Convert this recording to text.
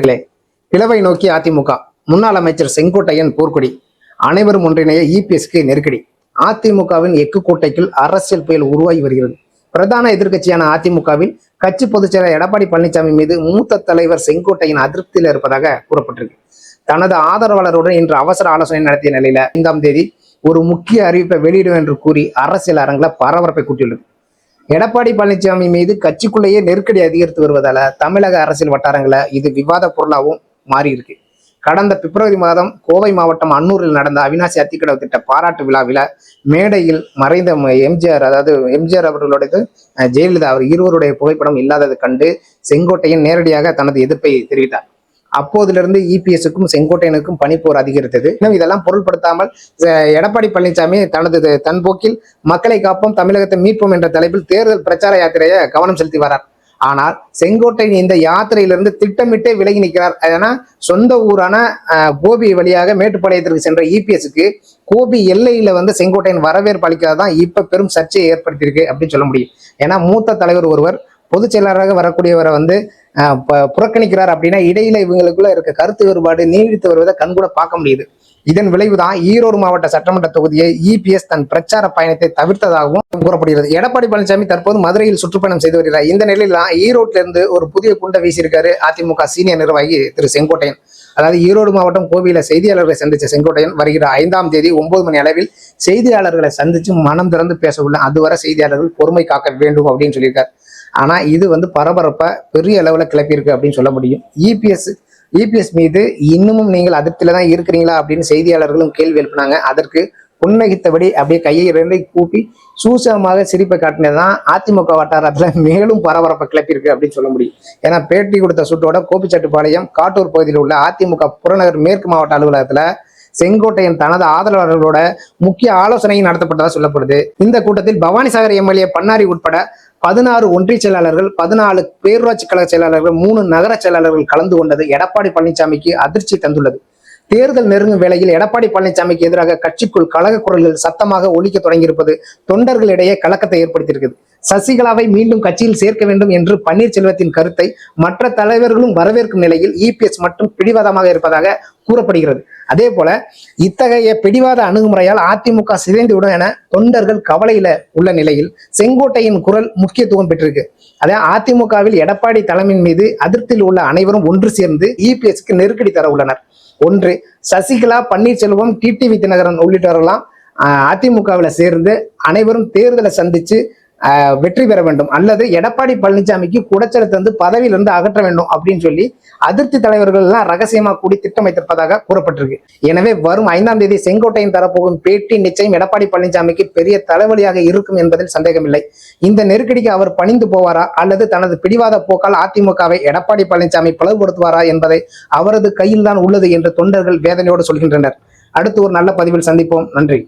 நண்பர்களே பிளவை நோக்கி அதிமுக முன்னாள் அமைச்சர் செங்கோட்டையன் போர்க்கொடி அனைவரும் ஒன்றிணைய இபிஎஸ்க்கு நெருக்கடி. அதிமுகவின் எக்கு கோட்டைக்குள் அரசியல் புயல் உருவாகி வருகிறது. பிரதான எதிர்க்கட்சியான அதிமுகவில் கட்சி பொதுச்செயலர் எடப்பாடி பழனிசாமி மீது மூத்த தலைவர் செங்கோட்டையின் அதிருப்தியில் இருப்பதாக கூறப்பட்டிருக்கு. தனது ஆதரவாளருடன் இன்று அவசர ஆலோசனை நடத்திய நிலையில ஐந்தாம் தேதி ஒரு முக்கிய அறிவிப்பை வெளியிடும் என்று கூறி அரசியல் அரங்கில் பரபரப்பை கூட்டியுள்ளது. எடப்பாடி பழனிசாமி மீது கட்சிக்குள்ளேயே நெருக்கடி அதிகரித்து வருவதால தமிழக அரசியல் வட்டாரங்களை இது விவாத பொருளாகவும் மாறியிருக்கு. கடந்த பிப்ரவரி மாதம் கோவை மாவட்டம் அன்னூரில் நடந்த அவினாசி அத்திக்கடவு திட்ட பாராட்டு விழாவில் மேடையில் மறைந்த எம்ஜிஆர் அதாவது எம்ஜிஆர் அவர்களுடையது ஜெயலலிதா அவர் இருவருடைய புகைப்படம் இல்லாததை கண்டு செங்கோட்டையன் நேரடியாக தனது எதிர்ப்பை தெரிவித்தார். அப்போதிலிருந்து இபிஎஸ்க்கும் செங்கோட்டையனுக்கும் பனிப்போர் அதிகரித்தது. இன்னும் இதெல்லாம் பொருட்படுத்தாமல் எடப்பாடி பழனிசாமி தனது தன் போக்கில் மக்களை காப்போம் தமிழகத்தை மீட்போம் என்ற தலைப்பில் தேர்தல் பிரச்சார யாத்திரையை கவனம் செலுத்தி வரார் ஆனால் செங்கோட்டையன் இந்த யாத்திரையிலிருந்து திட்டமிட்டே விலகி நிற்கிறார். ஏன்னா சொந்த ஊரான கோபி வழியாக மேட்டுப்பாளையத்திற்கு சென்ற இபிஎஸ்க்கு கோபி எல்லையில வந்து செங்கோட்டையன் வரவேற்பு அளிக்காதான் இப்ப பெரும் சர்ச்சையை ஏற்படுத்தியிருக்கு அப்படின்னு சொல்ல முடியும். ஏன்னா மூத்த தலைவர் ஒருவர் பொதுச் செயலாளராக வரக்கூடியவரை வந்து புறக்கணிக்கிறார் அப்படின்னா இடையில இவங்களுக்குள்ள இருக்க கருத்து வேறுபாடு நீடித்து வருவதை கண்கூட பார்க்க முடியுது. இதன் விளைவுதான் ஈரோடு மாவட்ட சட்டமன்ற தொகுதியை இபிஎஸ் தன் பிரச்சார பயணத்தை தவிர்த்ததாகவும் கூறப்படுகிறது. எடப்பாடி பழனிசாமி தற்போது மதுரையில் சுற்றுப்பயணம் செய்து வருகிறார். இந்த நிலையில் தான் ஈரோட்ல இருந்து ஒரு புதிய குண்டை வீசியிருக்காரு அதிமுக சீனியர் நிர்வாகி திரு செங்கோட்டையன். அதாவது ஈரோடு மாவட்டம் கோவில செய்தியாளர்களை சந்திச்ச செங்கோட்டையன் வருகிற ஐந்தாம் தேதி ஒன்பது மணி அளவில் செய்தியாளர்களை சந்திச்சு மனம் திறந்து பேச உள்ள அதுவரை செய்தியாளர்கள் பொறுமை காக்க வேண்டும் அப்படின்னு சொல்லியிருக்காரு. ஆனால் இது வந்து பரபரப்பை பெரிய அளவில் கிளப்பியிருக்கு அப்படின்னு சொல்ல முடியும். இபிஎஸ் இபிஎஸ் மீது இன்னமும் நீங்கள் அதிருப்தியில் தான் இருக்கிறீங்களா அப்படின்னு செய்தியாளர்களும் கேள்வி எழுப்பினாங்க. அதற்கு புன்னகித்தபடி அப்படியே கையை ரெண்டை கூப்பி சூசகமாக சிரிப்பை காட்டினதுதான் அதிமுக வட்டாரத்தில் மேலும் பரபரப்பை கிளப்பியிருக்கு அப்படின்னு சொல்ல முடியும். ஏன்னா பேட்டி கொடுத்த சுட்டோட கோபிச்செட்டிப்பாளையம் காட்டூர் பகுதியில் உள்ள அதிமுக புறநகர் மேற்கு மாவட்ட அலுவலகத்தில் செங்கோட்டையன் தனது ஆதரவாளர்களோட முக்கிய ஆலோசனையும் நடத்தப்பட்டதாக சொல்லப்படுது. இந்த கூட்டத்தில் பவானிசாகர் எம்எல்ஏ பன்னாரி உட்பட பதினாறு ஒன்றிய செயலாளர்கள் பதினாலு பேரூராட்சி கழக செயலாளர்கள் மூணு நகர செயலாளர்கள் கலந்து கொண்டது எடப்பாடி பழனிசாமிக்கு அதிர்ச்சி தந்துள்ளது. தேர்தல் நெருங்கும் வேளையில் எடப்பாடி பழனிசாமிக்கு எதிராக கட்சிக்குள் கழக குரல்கள் சத்தமாக ஒழிக்க தொடங்கியிருப்பது தொண்டர்களிடையே கலக்கத்தை ஏற்படுத்தியிருக்குது. சசிகலாவை மீண்டும் கட்சியில் சேர்க்க வேண்டும் என்று பன்னீர்செல்வத்தின் கருத்தை மற்ற தலைவர்களும் வரவேற்கும் நிலையில் இபிஎஸ் மட்டும் பிடிவாதமாக இருப்பதாக கூறப்படுகிறது. அதே போல இத்தகைய பிடிவாத அணுகுமுறையால் அதிமுக சிதைந்துவிடும் என தொண்டர்கள் கவலையில உள்ள நிலையில் செங்கோட்டையின் குரல் முக்கியத்துவம் பெற்றிருக்கு. அதே அதிமுகவில் எடப்பாடி தலைமையின் மீது அதிருப்தியில் உள்ள அனைவரும் ஒன்று சேர்ந்து இபிஎஸ்க்கு நெருக்கடி தர உள்ளனர். ஒன்று சசிகலா பன்னீர்செல்வம் டிடிவி தினகரன் உள்ளிட்டவரெல்லாம் அதிமுகவில் சேர்ந்து அனைவரும் தேர்தலை சந்திச்சு வெற்றி பெற வேண்டும். அல்லது எடப்பாடி பழனிசாமிக்கு குடைச்சலை தந்து பதவியிலிருந்து அகற்ற வேண்டும் அப்படின்னு சொல்லி அதிருப்தி தலைவர்கள் எல்லாம் ரகசியமா கூடி திட்டமைத்திருப்பதாக கூறப்பட்டிருக்கு. எனவே வரும் ஐந்தாம் தேதி செங்கோட்டையின் தரப்போகும் பேட்டி நிச்சயம் எடப்பாடி பழனிசாமிக்கு பெரிய தலைவலியாக இருக்கும் என்பதில் சந்தேகமில்லை. இந்த நெருக்கடிக்கு அவர் பணிந்து போவாரா? அல்லது தனது பிடிவாத போக்கால் அதிமுகவை எடப்பாடி பழனிசாமி பிளவுபடுத்துவாரா என்பதை அவரது கையில் தான் உள்ளது என்று தொண்டர்கள் வேதனையோடு சொல்கின்றனர். அடுத்து ஒரு நல்ல பதிவில் சந்திப்போம். நன்றி.